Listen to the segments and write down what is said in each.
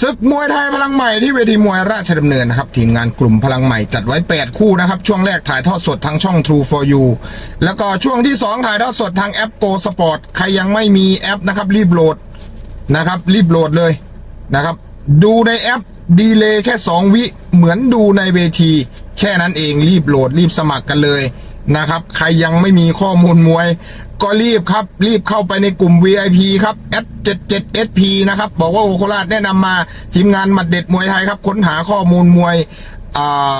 ศึกมวยไทยพลังใหม่ที่เวทีมวยราชดำเนินนะครับ ทีมงานกลุ่มพลังใหม่จัดไว้ 8 คู่นะครับ ช่วงแรกถ่ายทอดสดทางช่อง True for You แล้วก็ช่วงที่ 2 ถ่ายทอดสดทางแอป Go Sport ใครยังไม่มีแอปนะครับ รีบโหลดนะครับ รีบโหลดเลยนะครับ ดูในแอปดีเลยแค่ 2 วิเหมือนดูในเวที แค่นั้นเองรีบโหลดรีบสมัครกันเลย นะครับ ใครยังไม่มีข้อมูลมวย ก็รีบครับ รีบเข้าไปในกลุ่ม VIP ครับ S77SP นะครับ บอกว่าโอโคราชแนะนำมาทีมงานหมัดเด็ดมวยไทยครับ ค้นหาข้อมูลมวยอ่า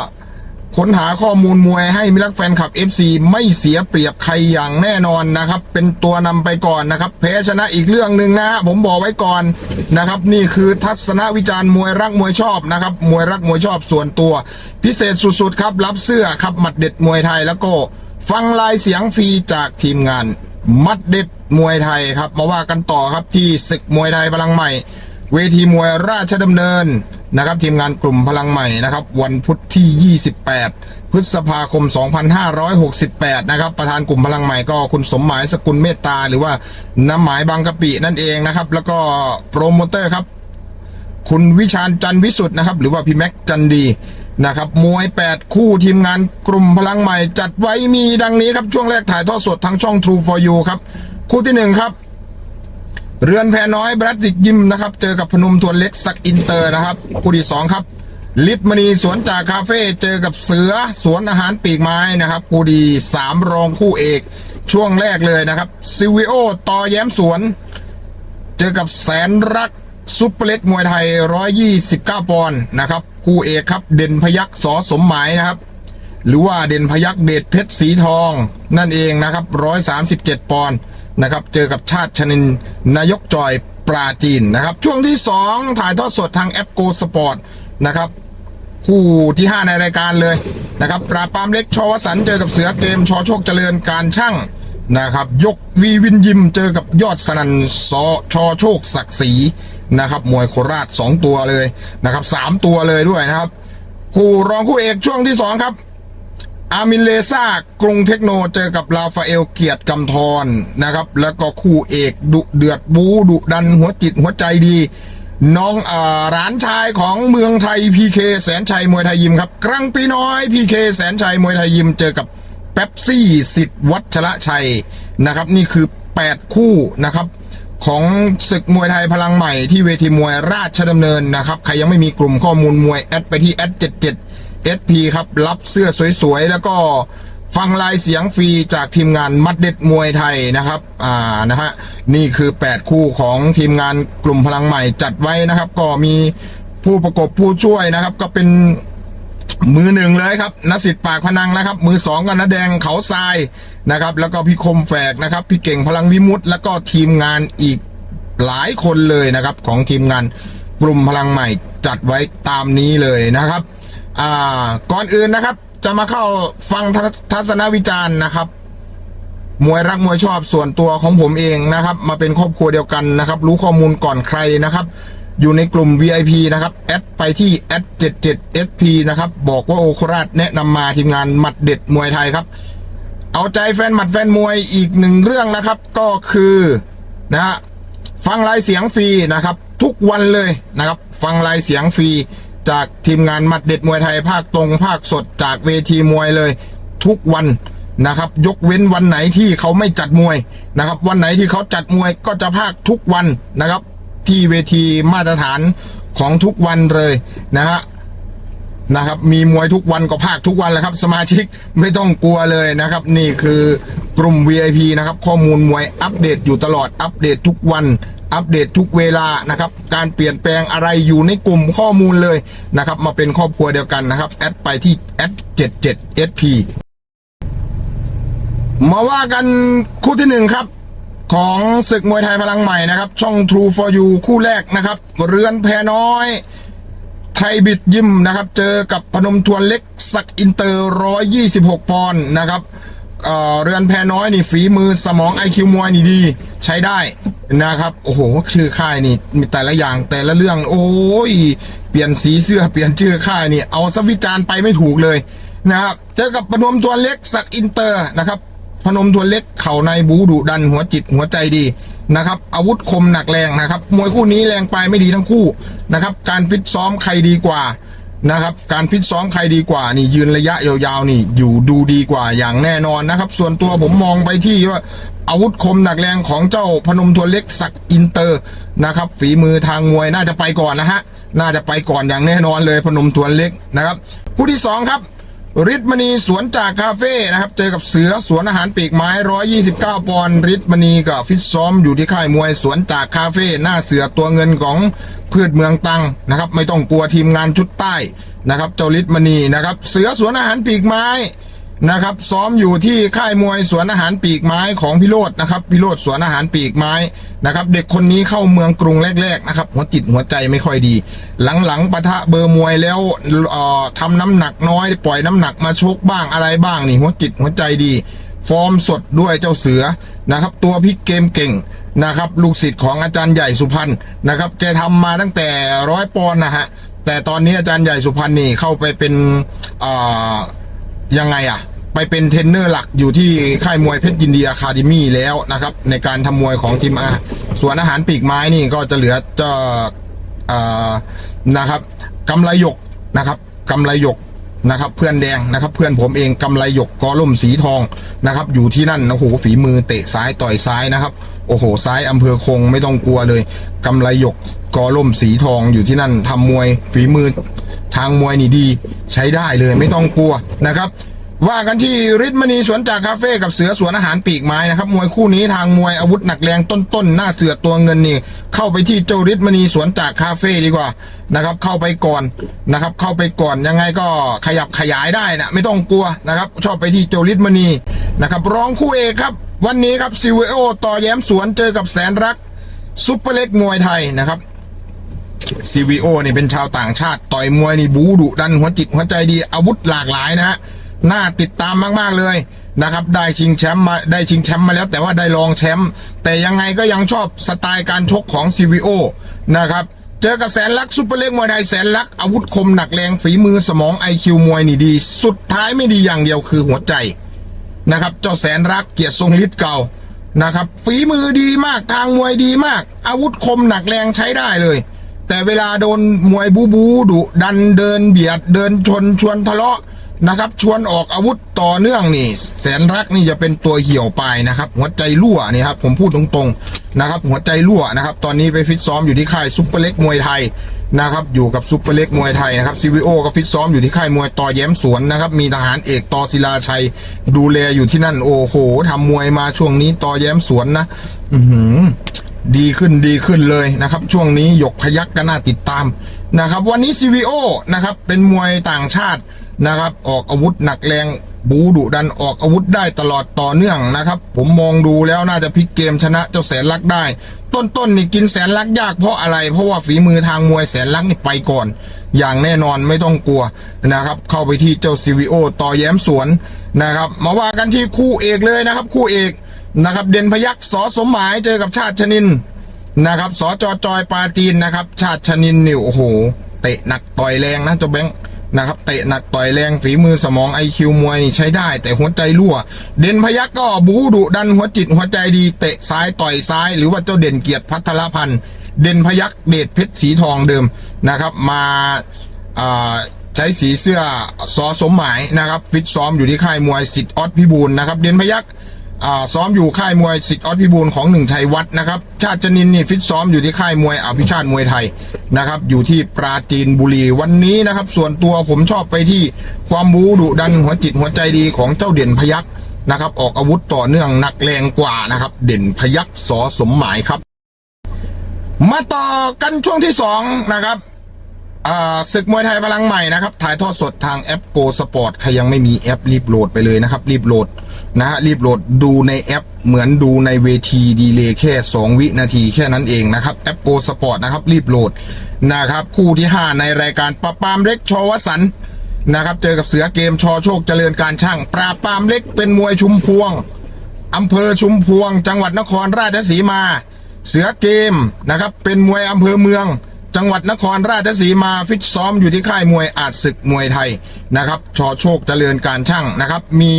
ค้นหาข้อมูลมวยให้มิรักแฟนคลับ FC ไม่เสียเปรียบใครอย่างแน่นอนนะครับ เป็นตัวนำไปก่อนนะครับแพ้ชนะอีกเรื่องหนึ่งนะฮะผมบอกไว้ก่อนนะครับ นี่คือทัศนวิจารณ์มวยรักมวยชอบนะครับ มวยรักมวยชอบส่วนตัว พิเศษสุดๆครับรับเสื้อครับหมัดเด็ดมวยไทยแล้วก็ฟังลายเสียงฟรีจากทีมงานมัดเด็ดมวยไทยครับ มาว่ากันต่อครับที่ศึกมวยไทยพลังใหม่ เวทีมวยราชดำเนิน นะครับทีมงานกลุ่มพลังใหม่นะครับวันพุธที่ 28 พฤษภาคม 2568 นะครับประธานกลุ่มพลังใหม่ก็คุณสมหมายสกุลเมตตา หรือว่าน้ำหมายบางกะปินั่นเองนะครับ แล้วก็โปรโมเตอร์ครับ คุณวิชาญจันวิสุทธ์นะครับ หรือว่าพี่แม็กจันดีนะครับมวย 8 คู่ทีมงานกลุ่มพลังใหม่ จัดไว้มีดังนี้ครับช่วงแรกถ่ายทอดสดทางช่อง True for You ครับ คู่ที่ 1 ครับ เรือนแพน้อยบรัสติกยิมนะครับ เจอกับพนมทวนเล็กสักอินเตอร์นะครับคู่ที่2ครับลิปมณีสวนจากคาเฟ่เจอกับเสือสวนอาหารปีกไม้นะครับคู่ดีสามรองคู่เอกช่วงแรกเลยนะครับซิวิโอต่อแย้มสวน เจอกับแสนรักซุปเปอร์เล็กมวยไทย 129 ปอนด์นะครับคู่เอกครับเด่นพยักสอสมหมายนะครับ หรือว่าเด่นพยักเดชเพชรสีทองนั่นเองนะครับ 137 ปอนด์ นะครับเจอกับชาติชนินนายกจอยปราจีนนะครับ ช่วงที่ 2 ถ่ายทอดสดทางแอปโกสปอร์ตนะครับคู่ที่ 5 ในรายการเลยนะครับปราปามเล็กชวสันเจอกับเสือเกมชอโชคเจริญการช่างนะครับ ยกวีวินยิมเจอกับยอดสนันซอชอโชคศักดิ์ศรีนะครับมวยโคราช 2 ตัวเลยนะครับสามตัวเลยด้วยนะครับ คู่รองคู่เอกช่วงที่ 2 ครับ อามินเลซ่ากรุงเทคโนเจอกับราฟาเอลเกียรติกำธรนะครับ แล้วก็คู่เอกดุเดือดบูดุดันหัวจิตหัวใจดี น้องอ่าหลานชายของเมืองไทยพีเคแสนชัยมวยไทยยิมครับกลางปีน้อยพีเคแสนชัยมวยไทยยิมเจอกับเป๊ปซี่สิทธิ์วัชระชัยนะครับ นี่คือ 8 คู่นะครับของศึกมวยไทยพลังใหม่ที่เวทีมวยราชดำเนินนะครับ ใครยังไม่มีกลุ่มข้อมูลมวยแอดไปที่แอด77 SP ครับ รับเสื้อสวยๆ แล้วก็ฟังลายเสียงฟรีจากทีมงานมัดเด็ดมวยไทยนะครับ อ่า นะฮะ นี่คือ 8 คู่ของทีมงานกลุ่มพลังใหม่จัดไว้นะครับ ก็มีผู้ประกบผู้ช่วยนะครับ ก็เป็นมือหนึ่งเลยครับนสิทธิ์ปากพนังนะครับ มือสองก็นแดงเขาทรายนะครับ แล้วก็พี่คมแฝกนะครับ พี่เก่งพลังวิมุตแล้วก็ทีมงานอีกหลายคนเลยนะครับ ของทีมงานกลุ่มพลังใหม่จัดไว้ตามนี้เลยนะครับ อ่า ก่อนอื่นนะครับ จะมาเข้าฟังทัศนวิจารณ์นะครับ มวยรักมวยชอบส่วนตัวของผมเองนะครับ มาเป็นครอบครัวเดียวกันนะครับ รู้ข้อมูลก่อนใครนะครับ อยู่ในกลุ่ม VIP นะครับแอดไปที่แอด77 SP นะครับ บอกว่าโอโคราชแนะนำมาทีมงานหมัดเด็ดมวยไทยครับ เอาใจแฟนหมัดแฟนมวยอีกหนึ่งเรื่องนะครับ ก็คือนะฮะฟังลายเสียงฟรีนะครับ ทุกวันเลยนะครับ ฟังลายเสียงฟรี จากทีมงานมัดเด็ดมวยไทยภาคตรงภาคสดจากเวทีมวยเลย ทุกวันนะครับ ยกเว้นวันไหนที่เขาไม่จัดมวยนะครับ วันไหนที่เขาจัดมวยก็จะภาคทุกวันนะครับ ที่เวทีมาตรฐานของทุกวันเลยนะฮะ นะครับ มีมวยทุกวันก็ภาคทุกวันแหละครับ สมาชิกไม่ต้องกลัวเลยนะครับ นี่คือกลุ่ม VIP นะครับ ข้อมูลมวยอัปเดตอยู่ตลอดอัปเดตทุกวันอัปเดตทุกเวลานะครับ การเปลี่ยนแปลงอะไรอยู่ในกลุ่มข้อมูลเลยนะครับ มาเป็นครอบครัวเดียวกันนะครับ แอดไปที่แอด77 SP มาว่ากันคู่ที่หนึ่งครับ ของศึกมวยไทยพลังใหม่นะครับ ช่อง True for You คู่แรกนะครับ เรือนแพน้อย ไทยบิดยิมนะครับ เจอกับพนมทวนเล็กสักอินเตอร์126ปอนด์นะครับเเรือนแพน้อยนี่ฝีมือสมองไอคิวมวยนี่ดี ใช้ได้นะครับโอ้โหชื่อค่ายนี่มีแต่ละอย่างแต่ละเรื่อง โอ้ยเปลี่ยนสีเสื้อเปลี่ยนชื่อค่ายนี่เอาสวิจารณ์ไปไม่ถูกเลยนะครับเจอกับพนมทวนเล็กสักอินเตอร์นะครับพนมทวนเล็กเข่าในบูดุดันหัวจิตหัวใจดี นะครับ อาวุธคมหนักแรงนะครับ มวยคู่นี้แรงไปไม่ดีทั้งคู่นะครับ การฟิตซ้อมใครดีกว่านะครับ การฟิตซ้อมใครดีกว่านี่ยืนระยะยาวๆนี่อยู่ดูดีกว่าอย่างแน่นอนนะครับ ส่วนตัวผมมองไปที่ว่าอาวุธคมหนักแรงของเจ้าพนมทวนเล็กศักอินเตอร์นะครับ ฝีมือทางมวยน่าจะไปก่อนนะฮะน่าจะไปก่อนอย่างแน่นอนเลยพนมทวนเล็กนะครับ คู่ที่สองครับ ฤทธิ์มณีสวนจากคาเฟ่นะครับ เจอกับเสือสวนอาหารปีกไม้ 129 ปอนด์ฤทธิ์มณีกับฟิตซ้อมอยู่ที่ค่ายมวยสวนจากคาเฟ่หน้าเสือตัวเงินของพืชเมืองตังนะครับ ไม่ต้องกลัวทีมงานชุดใต้นะครับ เจ้าฤทธิ์มณีนะครับ เสือสวนอาหารปีกไม้ นะครับ ซ้อมอยู่ที่ค่ายมวยสวนอาหารปีกไม้ของพิโรธนะครับพิโรธสวนอาหารปีกไม้นะครับ เด็กคนนี้เข้าเมืองกรุงแรก ๆ นะครับ หัวจิตหัวใจไม่ค่อยดี หลังๆปะทะเบอร์มวยแล้วเอ่อทำน้ำหนักน้อย ปล่อยน้ำหนักมาชกบ้างอะไรบ้างนี่หัวจิตหัวใจดี ฟอร์มสดด้วยเจ้าเสือนะครับ ตัวพิกเกมเก่งนะครับ ลูกศิษย์ของอาจารย์ใหญ่สุพรรณนะครับ แกทำมาตั้งแต่ร้อยปอนนะฮะแต่ตอนนี้อาจารย์ใหญ่สุพรรณนี่เข้าไปเป็นอ่อ ยังไงอะไปเป็นเทรนเนอร์หลักอยู่ที่ค่ายมวยเพชรยินดีอะคาเดมี่แล้วนะครับ ในการทำมวยของทีมอาส่วนอาหารปีกไม้นี่ก็จะเหลือเจะอ่านะครับกำไรหยกนะครับกำไรหยกนะครับ เพื่อนแดงนะครับ เพื่อนผมเองกำไรหยกกอล่มสีทองนะครับ อยู่ที่นั่นโอ้โหฝีมือเตะซ้ายต่อยซ้ายนะครับ โอ้โหซ้ายอำเภอคงไม่ต้องกลัวเลยกำไรหยกกอล่มสีทองอยู่ที่นั่นทำมวยฝีมือ ทางมวยนี่ดีใช้ได้เลยไม่ต้องกลัวนะครับ ว่ากันที่ฤทธิ์มณีสวนจากคาเฟ่กับเสือสวนอาหารปีกไม้นะครับมวยคู่นี้ทางมวยอาวุธหนักแรงต้นๆหน้าเสือตัวเงินนี่เข้าไปที่เจ้าฤทธิ์มณีสวนจากคาเฟ่ดีกว่านะครับ เข้าไปก่อนนะครับ เข้าไปก่อนยังไงก็ขยับขยายได้นะไม่ต้องกลัวนะครับ ชอบไปที่เจ้าฤทธิ์มณีนะครับร้องคู่เอกครับวันนี้ครับซิเวโอต่อแย้มสวนเจอกับแสนรักซุปเปอร์เล็กมวยไทยนะครับ ซีวีโอนี่เป็นชาวต่างชาติ ต่อยมวยนี่บูดุดันหัวจิตหัวใจดีอาวุธหลากหลายนะฮะน่าติดตามมากๆเลยนะครับ ได้ชิงแชมป์มาได้ชิงแชมป์มาแล้ว แต่ว่าได้รองแชมป์แต่ยังไงก็ยังชอบสไตล์การชกของซีวีโอนะครับเจอกับแสนลักซุปเปอร์เล็กมวยไทยแสนลักอาวุธคมหนักแรงฝีมือสมองไอคิวมวยนี่ดี สุดท้ายไม่ดีอย่างเดียวคือหัวใจนะครับเจ้าแสนรักเกียรติทรงฤทธิ์เก่านะครับฝีมือดีมากทางมวยดีมาก อาวุธคมหนักแรงใช้ได้เลย แต่เวลาโดนมวยบูบูดุดันเดินเบียดเดินชนชวนทะเลาะนะครับ ชวนออกอาวุธต่อเนื่องนี่ แสนรักนี่จะเป็นตัวเหี่ยวไปนะครับ หัวใจรั่วนี่ครับผมพูดตรงๆนะครับ หัวใจรั่วนะครับ ตอนนี้ไปฟิตซ้อมอยู่ที่ค่ายซุปเปอร์เล็กมวยไทยนะครับอยู่กับซุปเปอร์เล็กมวยไทยนะครับซีวีโอก็ฟิตซ้อมอยู่ที่ค่ายมวยต่อแย้มสวนนะครับ มีทหารเอกต่อศิลาชัย ดูแลอยู่ที่นั่นโอ้โหทำมวยมาช่วงนี้ต่อแย้มสวนนะ อือหือ ดีขึ้นดีขึ้นเลยนะครับ ช่วงนี้หยกพยักก็น่าติดตามนะครับ วันนี้ CVO นะครับ เป็นมวยต่างชาตินะครับ ออกอาวุธหนักแรงบูดุดันออกอาวุธได้ตลอดต่อเนื่องนะครับ ผมมองดูแล้วน่าจะพลิกเกมชนะเจ้าแสนลักได้ ต้นๆนนี่กินแสนลักยากเพราะอะไร เพราะว่าฝีมือทางมวยแสนลักนี่ไปก่อน อย่างแน่นอนไม่ต้องกลัวนะครับ เข้าไปที่เจ้า CVO ต่อแย้มสวนนะครับ มาว่ากันที่คู่เอกเลยนะครับ คู่เอก นะครับ เด่นพยักษ์สอสมหมายเจอกับชาติชนินนะครับสอจอจอยปาจีนนะครับ ชาติชนินนิวโอ้โหเตะหนักต่อยแรงนะเจ้าแบงค์นะครับเตะหนักต่อยแรงฝีมือสมองไอคิวมวยใช้ได้ แต่หัวใจรั่ว เด่นพยักษ์ก็บูดุดันหัวจิตหัวใจดีเตะซ้ายต่อยซ้าย หรือว่าเจ้าเด่นเกียรติพัทรพันธ์เด่นพยักษ์เดชเพชรสีทองเดิมนะครับ มาอ่าใช้สีเสื้อซอสมหมายนะครับ ฟิตซ้อมอยู่ที่ค่ายมวยสิทธิ์ออสพิบูลนะครับ เด่นพยักษ์ อ่าซ้อมอยู่ค่ายมวยสิทธิ์ออสพิบูลของหนึ่งชัยวัฒน์นะครับ ชาติจนินนี่ฟิตซ้อมอยู่ที่ค่ายมวยอภิชาติมวยไทยนะครับ อยู่ที่ปราจีนบุรีวันนี้นะครับ ส่วนตัวผมชอบไปที่ความบูดุดันหัวจิตหัวใจดีของเจ้าเด่นพยักนะครับ ออกอาวุธต่อเนื่องหนักแรงกว่านะครับ เด่นพยักสอสมหมายครับ มาต่อกันช่วงที่สองนะครับ ศึกมวยไทยพลังใหม่นะครับ ถ่ายทอดสดทางแอป Go Sport ใครยังไม่มีแอปรีบโหลดไปเลยนะครับ รีบโหลดนะฮะรีบโหลดดูในแอปเหมือนดูในเวทีดีเลย์แค่ 2 วินาทีแค่นั้นเองนะครับ แอป Go Sport นะครับรีบโหลดนะครับ คู่ที่ 5 ในรายการปราปามเล็กชวสันต์นะครับ เจอกับเสือเกมชอโชคเจริญการช่าง ปราปามเล็กเป็นมวยชุมพวงอำเภอชุมพวง จังหวัดนครราชสีมา เสือเกมนะครับ เป็นมวยอำเภอเมือง จังหวัดนครราชสีมาฟิตซ้อมอยู่ที่ค่ายมวยอาจศึกมวยไทยนะครับชอโชคเจริญการช่างนะครับ มี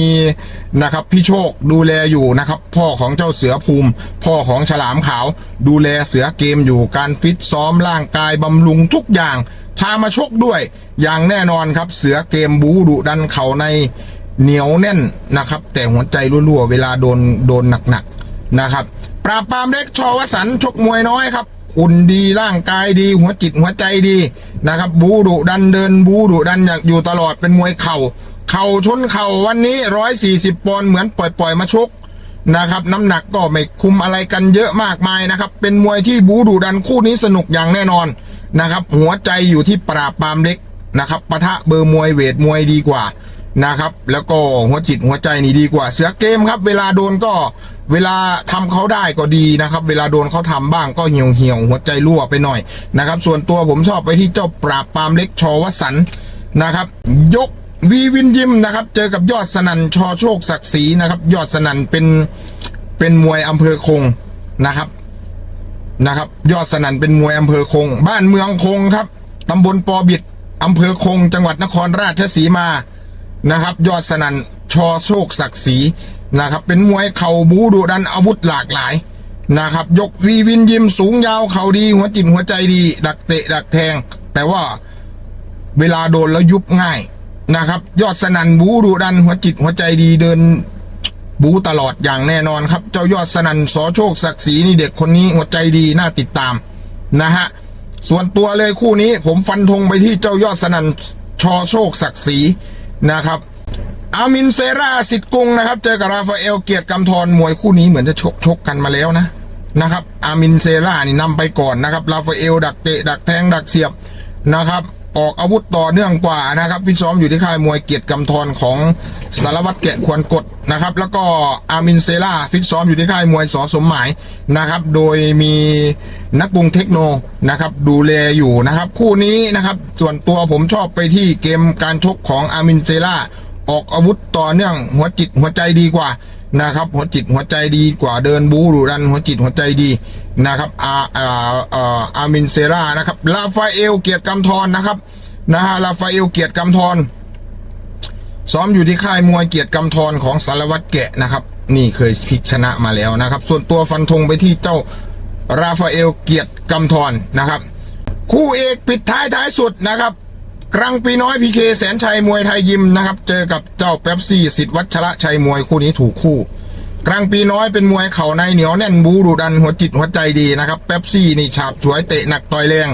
นะครับพี่โชคดูแลอยู่นะครับ พ่อของเจ้าเสือภูมิ พ่อของฉลามขาว ดูแลเสือเกมอยู่การฟิตซ้อมร่างกายบำรุงทุกอย่างพามาชกด้วย อย่างแน่นอนครับเสือเกมบูดุดันเข่าในเหนียวแน่นนะครับ แต่หัวใจรั่วๆเวลาโดนโดนหนักๆนะครับ ปราบปรามเล็กชอวสันชกมวยน้อยครับ คุณดีร่างกายดี หัวจิตหัวใจดีนะครับ บูดุดันเดินบูดุดันอยากอยู่ตลอดเป็นมวยเข่า เข่าชนเข่าวันนี้ร้อยสี่สิบปอนด์เหมือนปล่อยๆมาชกนะครับ น้ำหนักก็ไม่คุมอะไรกันเยอะมากมายนะครับ เป็นมวยที่บูดูดันคู่นี้สนุกอย่างแน่นอนนะครับ หัวใจอยู่ที่ปราบปรามเล็กนะครับปะทะเบอร์มวยเวทมวยดีกว่า นะครับ แล้วก็หัวจิตหัวใจนี่ดีกว่า เสือเกมครับ เวลาโดนก็เวลาทำเขาได้ก็ดีนะครับ เวลาโดนเขาทำบ้างก็เหี่ยวเหี่ยวหัวใจรั่วไปหน่อยนะครับ ส่วนตัวผมชอบไปที่เจ้าปราบปามเล็กชอวสันนะครับ ยกวีวินยิมนะครับ เจอกับยอดสนันชอโชคศักดิ์ศรีนะครับ ยอดสนันเป็นเป็นมวยอำเภอคงนะครับนะครับ ยอดสนันเป็นมวยอำเภอคง บ้านเมืองคงครับตำบลปอบิดอำเภอคง จังหวัดนครราชสีมา นะครับ ยอดสนันชอโชคศักดิ์ศรีนะครับ เป็นมวยเข่าบูดุดันอาวุธหลากหลายนะครับ ยกวีวินยิมสูงยาวเข่าดีหัวจิตหัวใจดี ดักเตะดักแทง แต่ว่าเวลาโดนแล้วยุบง่ายนะครับ ยอดสนันบูดูดันหัวจิตหัวใจดีเดินบูตลอดอย่างแน่นอนครับ เจ้ายอดสนันสอโชคศักดิ์ศรีนี่เด็กคนนี้หัวใจดีน่าติดตามนะฮะส่วนตัวเลยคู่นี้ผมฟันธงไปที่เจ้ายอดสนันชอโชคศักดิ์ศรี นะครับ อามินเซราสิทธิ์กุงนะครับ เจอกับราฟาเอลเกียรติกำธรมวยคู่นี้เหมือนจะชกชกกันมาแล้วนะนะครับ อามินเซรานี่นำไปก่อนนะครับ ราฟาเอลดักเตะดักแทงดักเสียบนะครับ ออกอาวุธต่อเนื่องกว่านะครับฟิตซ้อมอยู่ที่ค่ายมวยเกียรติกำธรของสารวัตรแกะควรกดนะครับ แล้วก็อามินเซราฟิตซ้อมอยู่ที่ค่ายมวยสอสมหมายนะครับ โดยมีนักบุงเทคโนนะครับ ดูแลอยู่นะครับ คู่นี้นะครับ ส่วนตัวผมชอบไปที่เกมการชกของอามินเซราออกอาวุธต่อเนื่องหัวจิตหัวใจดีกว่า นะครับ หัวจิตหัวใจดีกว่าเดินบูรุดัน หัวจิตหัวใจดีนะครับอาอาอาอามินเซรานะครับลาฟาเอลเกียรติกำธรนะครับนะฮะลาฟาเอลเกียรติกำธรซ้อมอยู่ที่ค่ายมวยเกียรติกำธรของสารวัตรแกะนะครับ นี่เคยพลิกชนะมาแล้วนะครับ ส่วนตัวฟันธงไปที่เจ้าราฟาเอลเกียรติกำธรนะครับ คู่เอกปิดท้ายท้ายสุดนะครับ กลางปีน้อยพีเคแสนชัยมวยไทยยิมนะครับ เจอกับเจ้าเป๊ปซี่สิทธิ์วัชระชัยมวยคู่นี้ถูกคู่กลางปีน้อยเป็นมวยเข่าในเหนียวแน่นบูดุดันหัวจิตหัวใจดีนะครับเป๊ปซี่นี่ฉาบฉวยเตะหนักต่อยแรง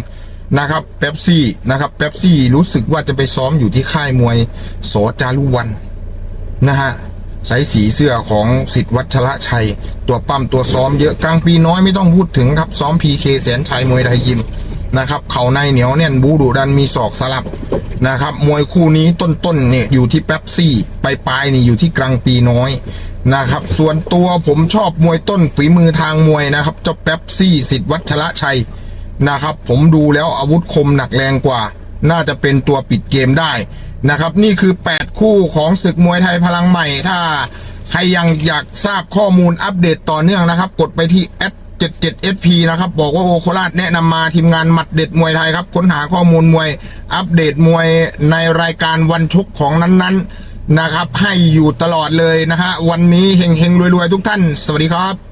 นะครับเป๊ปซี่นะครับเป๊ปซี่รู้สึกว่าจะไปซ้อมอยู่ที่ค่ายมวยโสจารุวันนะฮะใส่สีเสื้อของสิทธิ์วัชระชัย ตัวปั้มตัวซ้อมเยอะกลางปีน้อยไม่ต้องพูดถึงครับซ้อมพีเคแสนชัยมวยไทยยิม นะครับเข่าในเหนียวแน่นบูดุดันมีศอกสลับนะครับ มวยคู่นี้ต้นๆเนี่ยอยู่ที่แป๊บซี่ปลายปลายนี่อยู่ที่กลางปีน้อยนะครับ ส่วนตัวผมชอบมวยต้นฝีมือทางมวยนะครับเจ้าแป๊บซี่สิทธิ์วัชระชัยนะครับ ผมดูแล้วอาวุธคมหนักแรงกว่า น่าจะเป็นตัวปิดเกมได้นะครับ นี่คือ 8 คู่ของศึกมวยไทยพลังใหม่ถ้าใครยังอยากทราบข้อมูลอัปเดตต่อเนื่องนะครับ กดไปที่ 77SP นะครับ บอกว่าโอโคราชแนะนำมาทีมงานหมัดเด็ดมวยไทยครับ ค้นหาข้อมูลมวย อัปเดตมวยในรายการวันชกของนั้นๆนะครับ ให้อยู่ตลอดเลยนะฮะวันนี้เฮงๆรวยๆ ทุกท่าน สวัสดีครับ